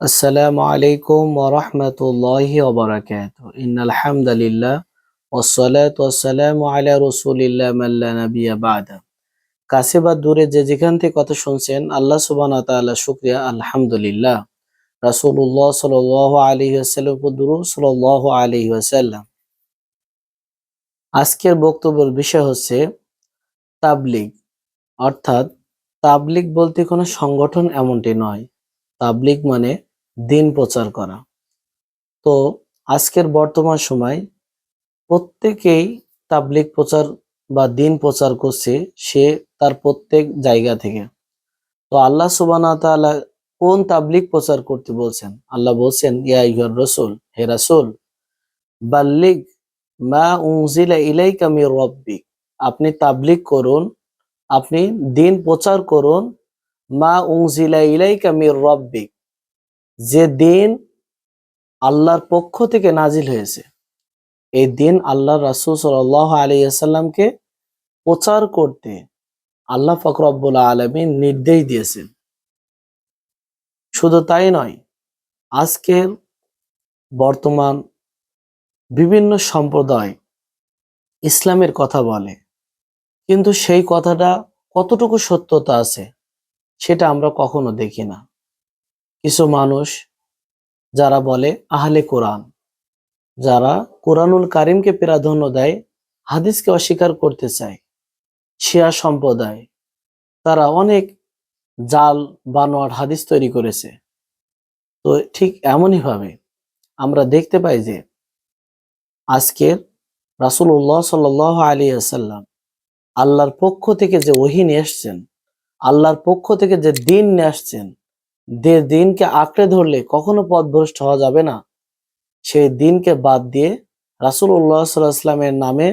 আসসালামু আলাইকুম ওরহমতুল্লাহ ওবরাকাত ইন্নাল হামদুলিল্লাহ ওসলাত ওসালাম আলা রসুলিল্লাহ মাল্লা নবিয়া বাদা কাছে বা দূরে যে যেখান থেকে কথা শুনছেন, আল্লাহ সুবানা তাল্লাহ শুক্রিয়া, আলহামদুলিল্লাহ। রাসুল্লাহ সাল আলী আসাল্লাম দুরু সাল আলী আসাল্লাম আজকের বক্তব্যের বিষয় হচ্ছে তাবলিগ। অর্থাৎ তাবলিগ বলতে কোনো সংগঠন এমনটি নয়। তাবলিগ মানে দিন প্রচার করা। তো আজকের বর্তমান সময় প্রত্যেকেই তাবলিগ প্রচার বা দিন প্রচার করছে, সে তার প্রত্যেক জায়গা থেকে। তো আল্লাহ সুবানা তাআলা কোন তাবলিগ প্রচার করতে বলছেন? আল্লাহ বলছেন, ইয়া ইউর রসুল, হে রাসুল, বাল্লিগ মা উনজিলা ইলাইকা মির রব্বিক। আপনি তাবলিগ করুন, আপনি দিন প্রচার করুন, মা উনজিলা ইলাইকা মির রব্বিক। যে দিন আল্লাহর পক্ষ থেকে নাজিল হয়েছে, এই দিন আল্লাহ রাসূল সাল্লাল্লাহু আলাইহি আসাল্লামকে প্রচার করতে আল্লাহ ফকরব্বুল আলমিন নির্দেশ দিয়েছেন। শুধু তাই নয়, আজকের বর্তমান বিভিন্ন সম্প্রদায় ইসলামের কথা বলে, কিন্তু সেই কথাটা কতটুকু সত্যতা আছে সেটা আমরা কখনো দেখি না। কিছু মানুষ যারা বলে, আহলে কোরআন। যারা কোরআনুল কারিমকে প্রাধান্য দেয়, হাদিসকে অস্বীকার করতে চায়, শিয়া সম্প্রদায়, তারা অনেক জাল বানোয়ার হাদিস তৈরি করেছে। তো ঠিক এমনই ভাবে আমরা দেখতে পাই যে আজকের রাসুল্লাহ সাল আলী আসাল্লাম আল্লাহর পক্ষ থেকে যে ওহি নিয়ে আসছেন, আল্লাহর পক্ষ থেকে যে দিন নিয়ে আসছেন দিনকে আঁকড়ে ধরলে কখনো পথভ্রষ্ট হওয়া যাবে না। সেই দিনকে বাদ দিয়ে রাসুল উল্লাহ সাল্লাহামের নামে,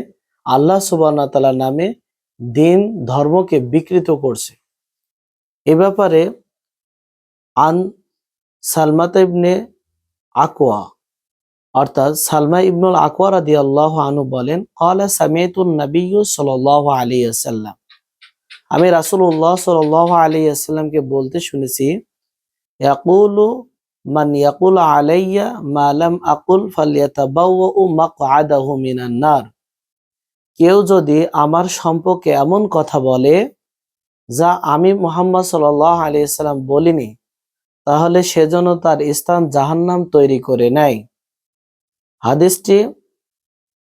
আল্লাহ সুবাহ তালার নামে দিন, ধর্মকে বিকৃত করছে। এ ব্যাপারে আন সালমাত ইবনে আকোয়া অর্থাৎ সালমা ইবনুল আকোয়া রাদি আল্লাহ আনু বলেন, কলা সামিয়াতুল নবী সাল আলী আসাল্লাম আমি রাসুল্লাহ সাল আলী আসাল্লামকে বলতে শুনেছি ইয়াকুলু, মান ইয়াকুল আলাইয়া মালাম আকুল ফালিয়াতাবাউ মাকআদাহু মিনান নার। কেউ যদি আমার সম্পর্কে এমন কথা বলে, যা আমি মোহাম্মদ সাল্লাহ আলিয়াল্লাম বলিনি, তাহলে সেজন্য তার স্থান জাহান্নাম তৈরি করে নেয়। হাদিসটি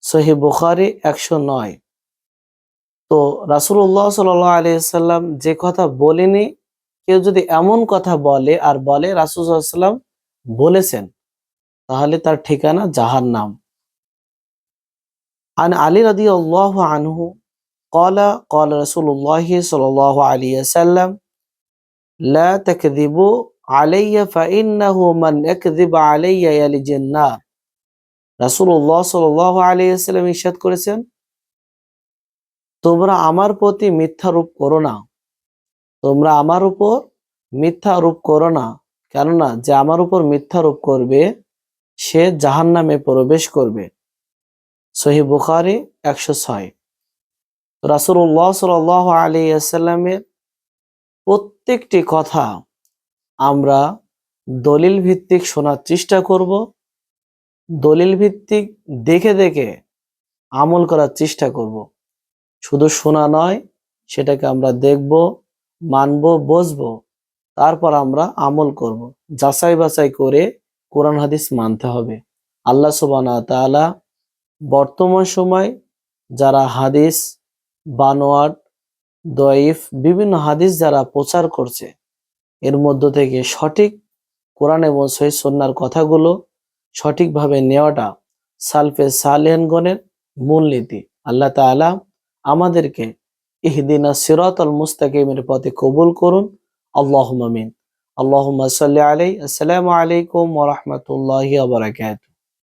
সহি বুখারি একশো নয়। তো রাসুল্লাহ সাল আলিয়াল্লাম যে কথা বলেনি কেউ যদি এমন কথা বলে আর বলে রাসুসাল্লাম বলেছেন, তাহলে তার ঠিকানা জাহার নাম আন আলী রাদি আল্লাহ আনহু কলা কল রসুল্লাহ আলী সাল্লাম আলাইয়া ফাইন্নাহু মান আলাইয়া রাসূলুল্লাহ সাল্লাল্লাহু আলাইহি ওয়াসাল্লাম ইরশাদ করেছেন, তোমরা আমার প্রতি মিথ্যারোপ করো না। তোমরা আমার উপর মিথ্যা রূপ করো না। কেননা যে আমার উপর মিথ্যা রূপ করবে, সে জাহান্নামে প্রবেশ করবে। সহি বুখারি একশো ছয়। রাসুল্লাহ সাল আলী আসাল্লামের প্রত্যেকটি কথা আমরা দলিল ভিত্তিক শোনার চেষ্টা করব দলিল ভিত্তিক দেখে দেখে আমল করার চেষ্টা করব। শুধু শোনা নয়, সেটাকে আমরা দেখব মানব, বসবো, তারপর আমরা আমল করব। যাচাই বাছাই করে কোরআন, হাদিস মানতে হবে। আল্লাহ সুবানা বর্তমান সময় যারা হাদিস, বানোয়াট, দয়ীফ, বিভিন্ন হাদিস যারা প্রচার করছে, এর মধ্য থেকে সঠিক কোরআন এবং সহি সন্ন্যার কথাগুলো সঠিকভাবে নেওয়াটা সালফে সালেহনগণের মূলনীতি। আল্লাহ তাআলা আমাদেরকে ইহদিনা সিরাতাল মুস্তাকিমের পথে কবুল করুন। আল্লাহ আমিন। আল্লাহ সাল্লি আলাই আসসালামু আলাইকুম ওরহমতুল্লাহ বারাকাতুহু।